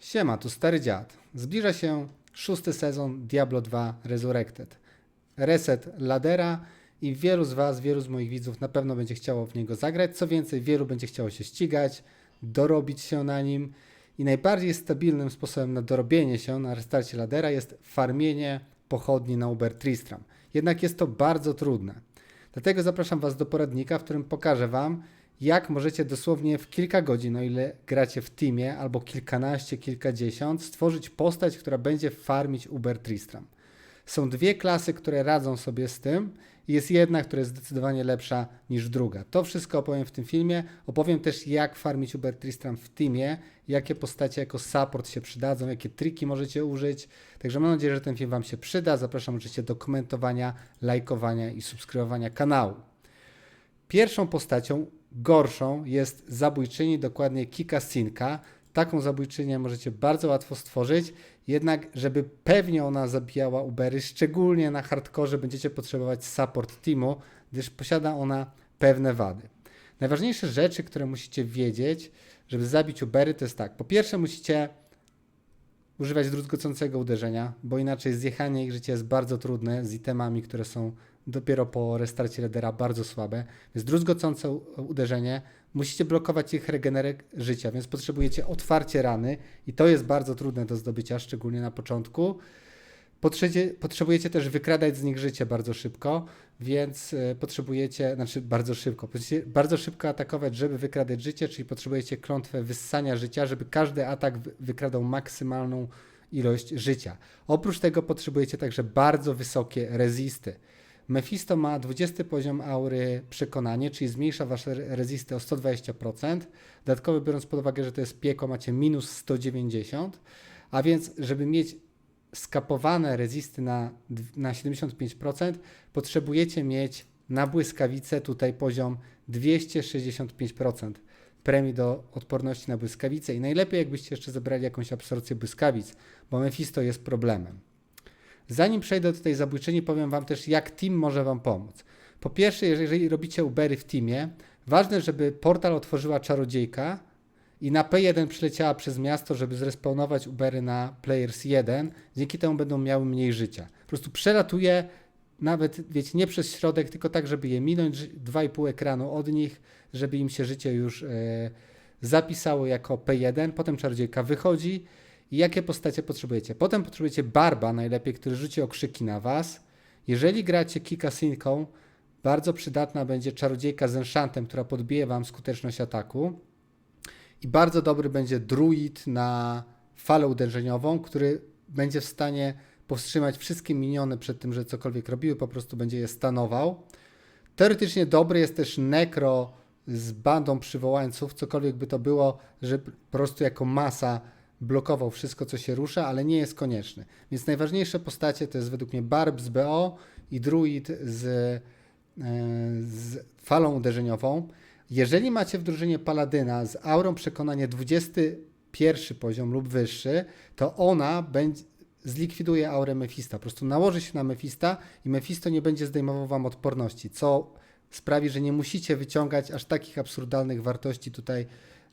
Siema, tu stary dziad. Zbliża się szósty sezon Diablo 2 Resurrected. Reset ladera i wielu z Was, wielu z moich widzów na pewno będzie chciało w niego zagrać. Co więcej, wielu będzie chciało się ścigać, dorobić się na nim. I najbardziej stabilnym sposobem na dorobienie się na restarcie ladera jest farmienie pochodni na Uber Tristram. Jednak jest to bardzo trudne. Dlatego zapraszam Was do poradnika, w którym pokażę Wam, jak możecie dosłownie w kilka godzin, o ile gracie w teamie, albo kilkanaście, kilkadziesiąt, stworzyć postać, która będzie farmić Uber Tristram. Są dwie klasy, które radzą sobie z tym i jest jedna, która jest zdecydowanie lepsza niż druga. To wszystko opowiem w tym filmie. Opowiem też, jak farmić Uber Tristram w teamie, jakie postacie jako support się przydadzą, jakie triki możecie użyć. Także mam nadzieję, że ten film Wam się przyda. Zapraszam oczywiście do komentowania, lajkowania i subskrybowania kanału. Pierwszą postacią, gorszą, jest zabójczyni, dokładnie Kika Sinka. Taką zabójczynię możecie bardzo łatwo stworzyć, jednak żeby pewnie ona zabijała Ubery, szczególnie na hardkorze będziecie potrzebować support teamu, gdyż posiada ona pewne wady. Najważniejsze rzeczy, które musicie wiedzieć, żeby zabić Ubery, to jest tak. Po pierwsze musicie używać druzgocącego uderzenia, bo inaczej zjechanie ich życia jest bardzo trudne z itemami, które są dopiero po restarcie Redera bardzo słabe. Więc druzgocące uderzenie, musicie blokować ich regenerek życia, więc potrzebujecie otwarcie rany i to jest bardzo trudne do zdobycia, szczególnie na początku. Potrzecie, potrzebujecie też wykradać z nich życie bardzo szybko, więc e, potrzebujecie, znaczy bardzo szybko, bardzo szybko atakować, żeby wykradać życie, czyli potrzebujecie klątwę wyssania życia, żeby każdy atak wy- wykradał maksymalną ilość życia. Oprócz tego potrzebujecie także bardzo wysokie rezisty. Mephisto ma 20 poziom aury przekonanie, czyli zmniejsza wasze re- rezisty o 120%. Dodatkowo biorąc pod uwagę, że to jest piekło, macie minus 190, a więc żeby mieć skapowane rezisty na, na 75%, potrzebujecie mieć na błyskawicę tutaj poziom 265% premii do odporności na błyskawice i najlepiej jakbyście jeszcze zebrali jakąś absorpcję błyskawic, bo Mephisto jest problemem. Zanim przejdę do tej zabójczyni, powiem Wam też, jak team może Wam pomóc. Po pierwsze, jeżeli robicie Ubery w teamie, ważne, żeby portal otworzyła czarodziejka i na P1 przyleciała przez miasto, żeby zrespawnować Ubery na Players 1. Dzięki temu będą miały mniej życia. Po prostu przelatuje nawet, wiecie, nie przez środek, tylko tak, żeby je minąć, ży- 2,5 ekranu od nich, żeby im się życie już e, zapisało jako P1. Potem czarodziejka wychodzi i jakie postacie potrzebujecie. Potem potrzebujecie barba najlepiej, który rzuci okrzyki na was. Jeżeli gracie Kika Synką, bardzo przydatna będzie czarodziejka z Enchantem, która podbije wam skuteczność ataku. I bardzo dobry będzie druid na falę uderzeniową, który będzie w stanie powstrzymać wszystkie miniony przed tym, że cokolwiek robiły, po prostu będzie je stanował. Teoretycznie dobry jest też nekro z bandą przywołańców, cokolwiek by to było, że po prostu jako masa blokował wszystko, co się rusza, ale nie jest konieczny. Więc najważniejsze postacie to jest według mnie Barb z BO i Druid z, e, z falą uderzeniową. Jeżeli macie w drużynie Paladyna z aurą przekonania 21 poziom lub wyższy, to ona będzie, zlikwiduje aurę Mefista. Po prostu nałoży się na Mefista i Mefisto nie będzie zdejmował wam odporności, co sprawi, że nie musicie wyciągać aż takich absurdalnych wartości tutaj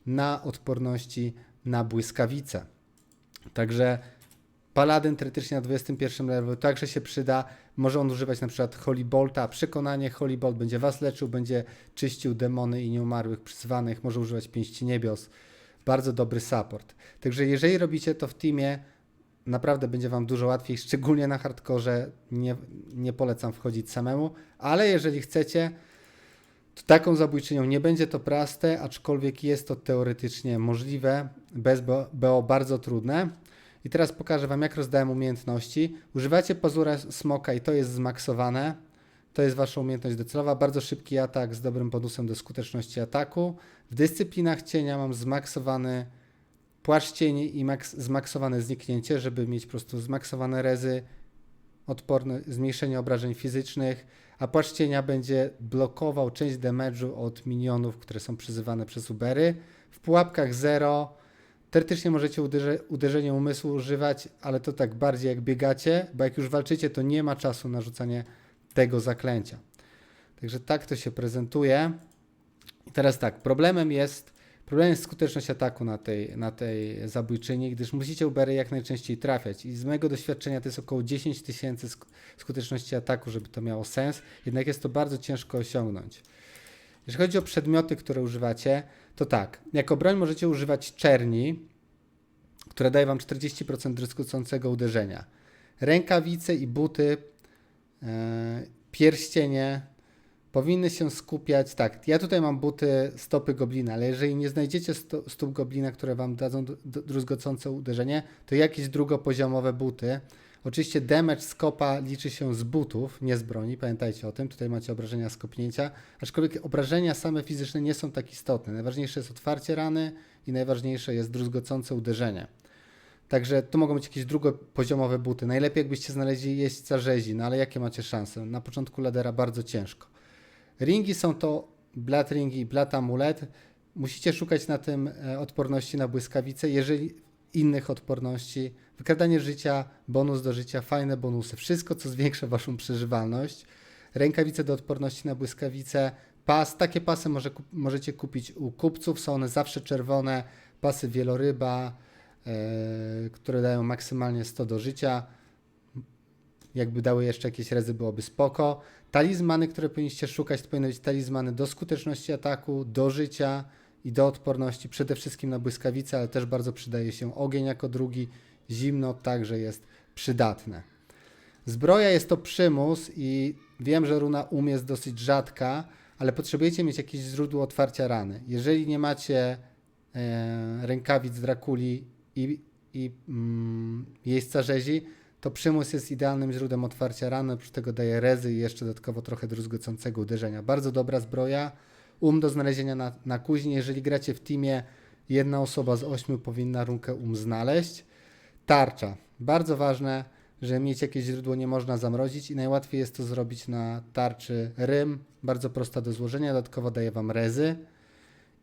na odporności na błyskawice. Także Paladyn teoretycznie na 21 levelu także się przyda. Może on używać na przykład Holy Bolta, przekonanie Holy Bolt będzie was leczył, będzie czyścił demony i nieumarłych przyzwanych, może używać pięści niebios. Bardzo dobry support. Także jeżeli robicie to w teamie, naprawdę będzie wam dużo łatwiej, szczególnie na hardkorze. Nie, nie polecam wchodzić samemu, ale jeżeli chcecie, taką zabójczynią nie będzie to proste, aczkolwiek jest to teoretycznie możliwe, bez BO, bardzo trudne. I teraz pokażę Wam, jak rozdałem umiejętności. Używacie pazura smoka i to jest zmaksowane. To jest Wasza umiejętność docelowa. Bardzo szybki atak z dobrym bonusem do skuteczności ataku. W dyscyplinach cienia mam zmaksowany płaszcz cieni i maks- zmaksowane zniknięcie, żeby mieć po prostu zmaksowane rezy, odporne, zmniejszenie obrażeń fizycznych, a płaszcz cienia będzie blokował część damage'u od minionów, które są przyzywane przez Ubery. W pułapkach 0 teoretycznie możecie uderze, uderzenie umysłu używać, ale to tak bardziej jak biegacie, bo jak już walczycie, to nie ma czasu na rzucanie tego zaklęcia. Także tak to się prezentuje. I teraz tak, problemem jest Problemem jest skuteczność ataku na tej, na tej zabójczyni, gdyż musicie Ubery jak najczęściej trafiać. I z mojego doświadczenia to jest około 10 tysięcy sk- skuteczności ataku, żeby to miało sens. Jednak jest to bardzo ciężko osiągnąć. Jeżeli chodzi o przedmioty, które używacie, to tak. Jako broń możecie używać czerni, która daje wam 40% druzgocącego uderzenia. Rękawice i buty, e, pierścienie powinny się skupiać. Tak, ja tutaj mam buty stopy goblina, ale jeżeli nie znajdziecie sto, stóp goblina, które wam dadzą druzgocące uderzenie, to jakieś drugopoziomowe buty. Oczywiście damage z kopa liczy się z butów, nie z broni, pamiętajcie o tym. Tutaj macie obrażenia z kopnięcia, aczkolwiek obrażenia same fizyczne nie są tak istotne. Najważniejsze jest otwarcie rany i najważniejsze jest druzgocące uderzenie. Także to mogą być jakieś drugopoziomowe buty. Najlepiej jakbyście znaleźli jeźdźca rzezi, no ale jakie macie szanse? Na początku ladera bardzo ciężko. Ringi są to blat ringi blat amulet. Musicie szukać na tym e, odporności na błyskawice, jeżeli innych odporności. Wykradanie życia, bonus do życia, fajne bonusy. Wszystko, co zwiększa waszą przeżywalność. Rękawice do odporności na błyskawice. Pas, takie pasy może, możecie kupić u kupców, są one zawsze czerwone. Pasy wieloryba, e, które dają maksymalnie 100 do życia. Jakby dały jeszcze jakieś rezy, byłoby spoko. Talizmany, które powinniście szukać, to powinny być talizmany do skuteczności ataku, do życia i do odporności, przede wszystkim na błyskawice, ale też bardzo przydaje się ogień jako drugi. Zimno także jest przydatne. Zbroja jest to przymus i wiem, że runa um jest dosyć rzadka, ale potrzebujecie mieć jakieś źródło otwarcia rany. Jeżeli nie macie e, rękawic Drakuli i, i mm, rzezi, to przymus jest idealnym źródłem otwarcia rany, oprócz tego daje rezy i jeszcze dodatkowo trochę druzgocącego uderzenia. Bardzo dobra zbroja, um do znalezienia na, na kuźni. Jeżeli gracie w teamie, jedna osoba z ośmiu powinna runkę um znaleźć. Tarcza. Bardzo ważne, że mieć jakieś źródło nie można zamrozić i najłatwiej jest to zrobić na tarczy rym. Bardzo prosta do złożenia, dodatkowo daje Wam rezy.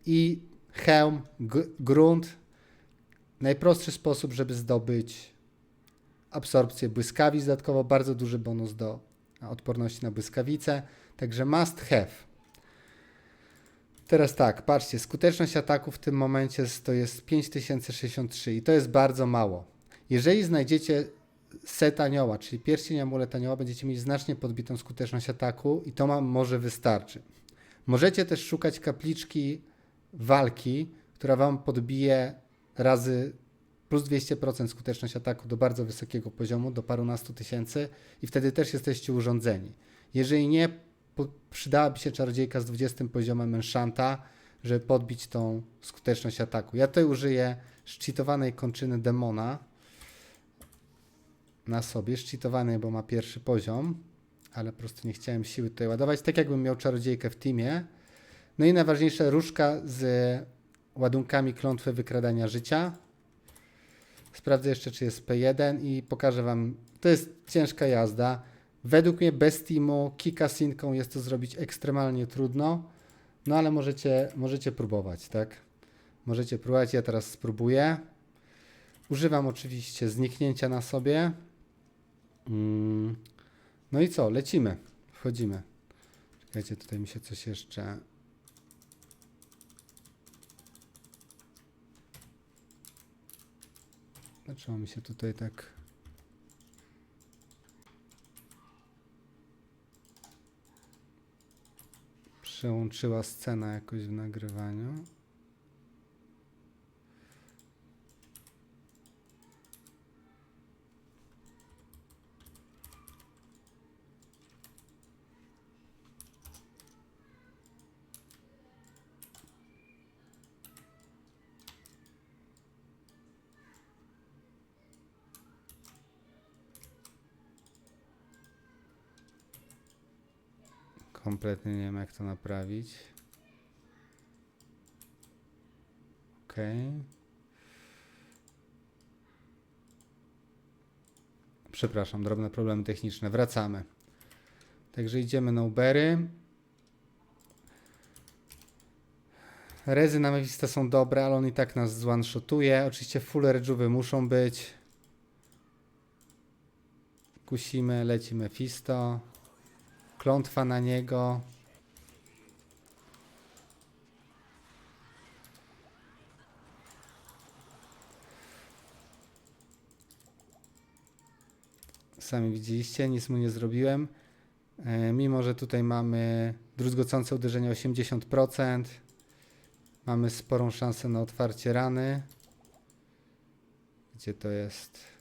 I hełm, grunt. Najprostszy sposób, żeby zdobyć absorpcję błyskawic, dodatkowo bardzo duży bonus do odporności na błyskawice, także must have. Teraz tak, patrzcie, skuteczność ataku w tym momencie to jest 5063 i to jest bardzo mało. Jeżeli znajdziecie set anioła, czyli pierścień amulet anioła, będziecie mieć znacznie podbitą skuteczność ataku i to wam może wystarczy. Możecie też szukać kapliczki walki, która wam podbije razy plus 200% skuteczność ataku do bardzo wysokiego poziomu, do parunastu tysięcy i wtedy też jesteście urządzeni. Jeżeli nie, przydałaby się czarodziejka z 20 poziomem enchanta, żeby podbić tą skuteczność ataku. Ja tutaj użyję szczytowanej kończyny demona na sobie, szczytowanej, bo ma pierwszy poziom, ale po prostu nie chciałem siły tutaj ładować, tak jakbym miał czarodziejkę w teamie. No i najważniejsze, różka z ładunkami klątwy wykradania życia. Sprawdzę jeszcze, czy jest P1 i pokażę Wam. To jest ciężka jazda. Według mnie bez teamu, kikasinką jest to zrobić ekstremalnie trudno, no ale możecie, możecie próbować, tak? Możecie próbować, ja teraz spróbuję. Używam oczywiście zniknięcia na sobie. Mm. No i co, lecimy, wchodzimy. Czekajcie, tutaj mi się coś jeszcze... Dlaczego mi się tutaj tak... Przełączyła scena jakoś w nagrywaniu. Kompletnie nie wiem jak to naprawić. Okej. Przepraszam, drobne problemy techniczne. Wracamy. Także idziemy na Ubery. Rezy na Mewista są dobre, ale on i tak nas zone-shotuje. Oczywiście full redżuwy muszą być. Kusimy, leci Mephisto. Klątwa na niego. Sami widzieliście, nic mu nie zrobiłem. E, mimo, że tutaj mamy druzgocące uderzenie 80%, mamy sporą szansę na otwarcie rany. Gdzie to jest?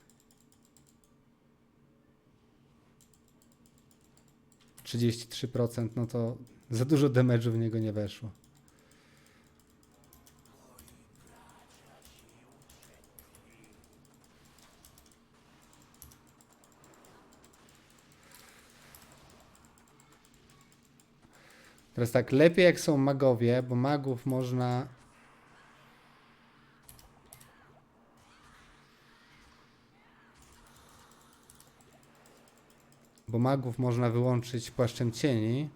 Trzydzieści trzy procent, no to za dużo damage'u w niego nie weszło. Teraz tak, lepiej jak są magowie, bo magów można. Bo magów można wyłączyć płaszczem cieni.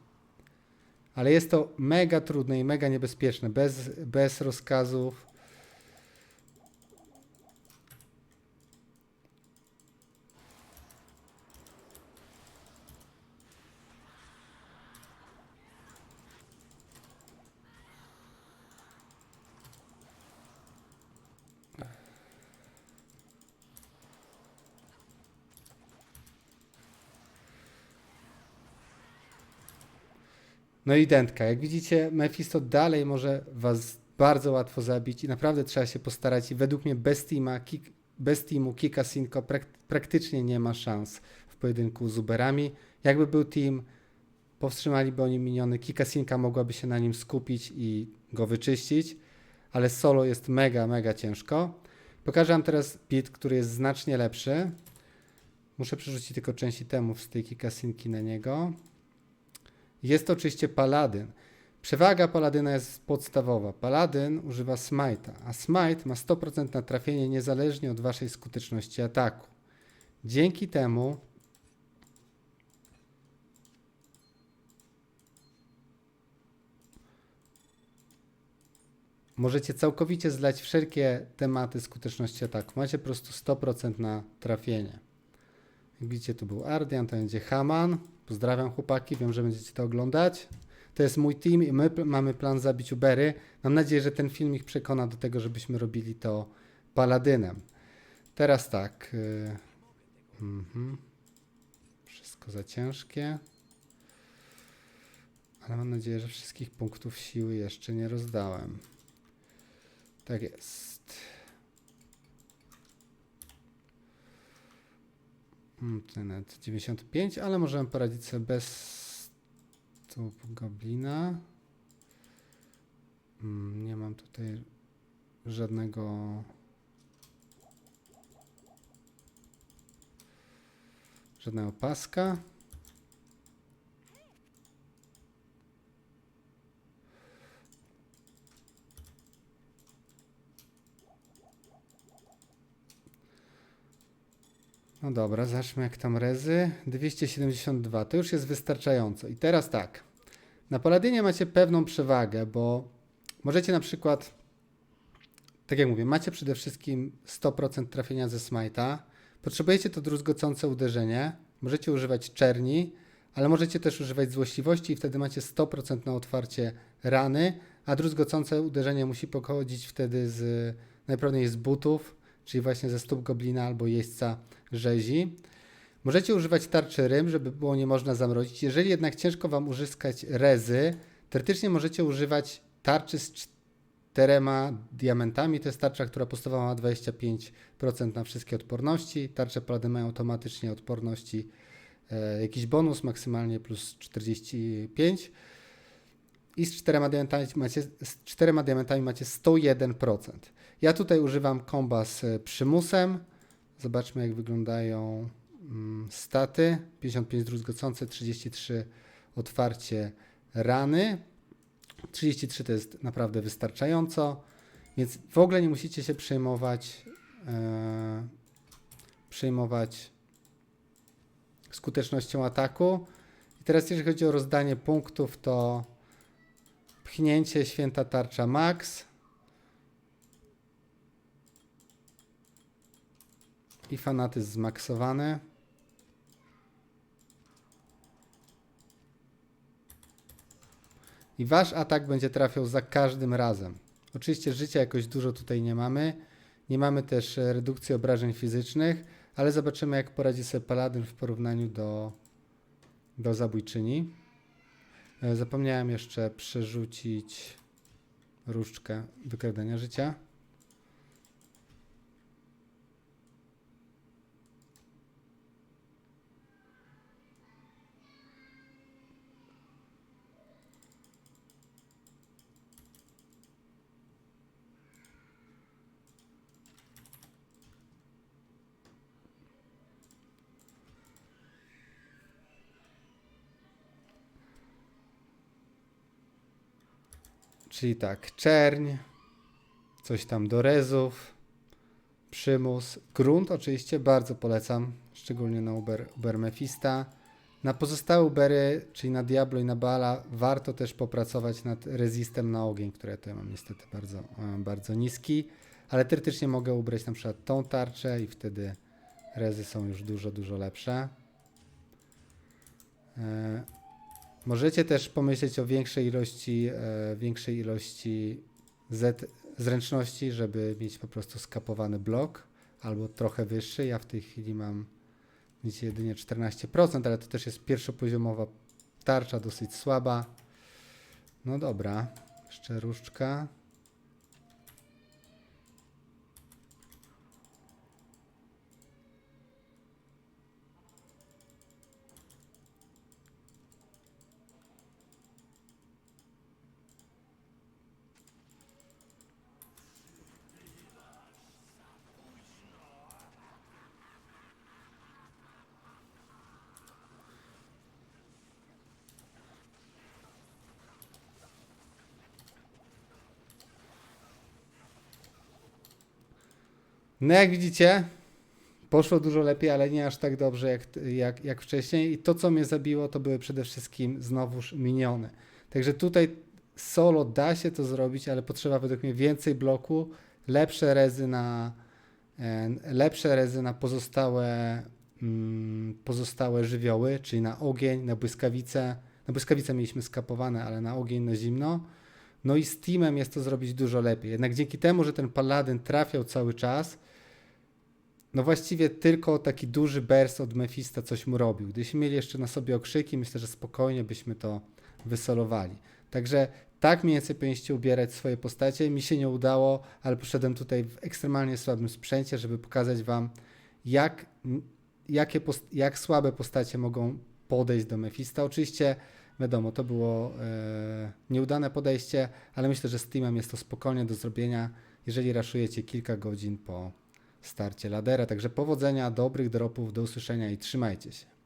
Ale jest to mega trudne i mega niebezpieczne. Bez, bez rozkazów. No i dętka. Jak widzicie, Mephisto dalej może was bardzo łatwo zabić i naprawdę trzeba się postarać. I według mnie bez, teama, kick, bez teamu Kika Sinko prak, praktycznie nie ma szans w pojedynku z Uberami. Jakby był team, powstrzymaliby oni miniony, Kika Sinka mogłaby się na nim skupić i go wyczyścić, ale solo jest mega, mega ciężko. Pokażę wam teraz bit, który jest znacznie lepszy. Muszę przerzucić tylko część itemów z tej Kika Sinki na niego. Jest to oczywiście paladyn. Przewaga paladyna jest podstawowa. Paladyn używa smite'a, a smite ma 100% na trafienie niezależnie od waszej skuteczności ataku. Dzięki temu możecie całkowicie zlać wszelkie tematy skuteczności ataku. Macie po prostu 100% na trafienie. Jak widzicie, tu był Ardian, to będzie Haman. Pozdrawiam chłopaki, wiem, że będziecie to oglądać. To jest mój team i my mamy plan zabić Ubery. Mam nadzieję, że ten film ich przekona do tego, żebyśmy robili to paladynem. Teraz tak. y, mhm. Wszystko za ciężkie. Ale mam nadzieję, że wszystkich punktów siły jeszcze nie rozdałem. Tak jest. Nawet 95, ale możemy poradzić sobie bez stóp goblina. Mm, Nie mam tutaj żadnego. Żadnego paska. No dobra, zacznijmy jak tam rezy. 272, to już jest wystarczająco. I teraz tak. Na Paladynie macie pewną przewagę, bo możecie na przykład, tak jak mówię, macie przede wszystkim 100% trafienia ze smite'a. Potrzebujecie to druzgocące uderzenie. Możecie używać czerni, ale możecie też używać złośliwości i wtedy macie 100% na otwarcie rany, a druzgocące uderzenie musi pochodzić wtedy z najprawdopodobniej z butów, czyli właśnie ze stóp goblina albo jeźdźca rzezi. Możecie używać tarczy rym, żeby było nie można zamrozić. Jeżeli jednak ciężko Wam uzyskać rezy, teoretycznie możecie używać tarczy z czterema diamentami. To jest tarcza, która podstawowa ma 25% na wszystkie odporności. Tarcze palady mają automatycznie odporności e, jakiś bonus, maksymalnie plus 45. I z czterema diamentami macie, z czterema diamentami macie 101%. Ja tutaj używam komba z przymusem. Zobaczmy, jak wyglądają mm, staty. 55 druzgocące, 33 otwarcie rany. 33 to jest naprawdę wystarczająco, więc w ogóle nie musicie się przejmować e, przejmować skutecznością ataku. I teraz jeżeli chodzi o rozdanie punktów, to pchnięcie święta tarcza max i fanatyzm zmaksowany. I wasz atak będzie trafiał za każdym razem. Oczywiście życia jakoś dużo tutaj nie mamy. Nie mamy też e, redukcji obrażeń fizycznych, ale zobaczymy jak poradzi sobie Paladyn w porównaniu do, do Zabójczyni. E, Zapomniałem jeszcze przerzucić różdżkę wykradania życia. Czyli tak, czerń, coś tam do rezów, przymus, grunt oczywiście bardzo polecam, szczególnie na Uber, Uber Mefista. Na pozostałe Ubery, czyli na Diablo i na Bala, warto też popracować nad rezistem na ogień, które tutaj mam niestety bardzo, e, bardzo niski, ale teoretycznie mogę ubrać na przykład tą tarczę i wtedy rezy są już dużo, dużo lepsze. Możecie też pomyśleć o większej ilości, e, większej ilości Z zręczności, żeby mieć po prostu skapowany blok albo trochę wyższy. Ja w tej chwili mam widzicie, jedynie 14%, ale to też jest pierwszopoziomowa tarcza, dosyć słaba. No dobra, jeszcze różdżka. No jak widzicie, poszło dużo lepiej, ale nie aż tak dobrze jak, jak, jak wcześniej. I to, co mnie zabiło, to były przede wszystkim znowuż miniony. Także tutaj solo da się to zrobić, ale potrzeba według mnie więcej bloku, lepsze rezy na, lepsze rezy na pozostałe, mm, pozostałe żywioły, czyli na ogień, na błyskawice. Na błyskawice mieliśmy skapowane, ale na ogień, na zimno. No i z teamem jest to zrobić dużo lepiej. Jednak dzięki temu, że ten paladyn trafiał cały czas, no właściwie tylko taki duży burst od Mefista coś mu robił. Gdybyśmy mieli jeszcze na sobie okrzyki, myślę, że spokojnie byśmy to wysolowali. Także tak mniej więcej powinniście ubierać swoje postacie. Mi się nie udało, ale poszedłem tutaj w ekstremalnie słabym sprzęcie, żeby pokazać Wam, jak, jakie jak słabe postacie mogą podejść do Mefista. Oczywiście, wiadomo, to było e, nieudane podejście, ale myślę, że z teamem jest to spokojnie do zrobienia, jeżeli raszujecie kilka godzin po starcie ladera. Także powodzenia, dobrych dropów, do usłyszenia i trzymajcie się.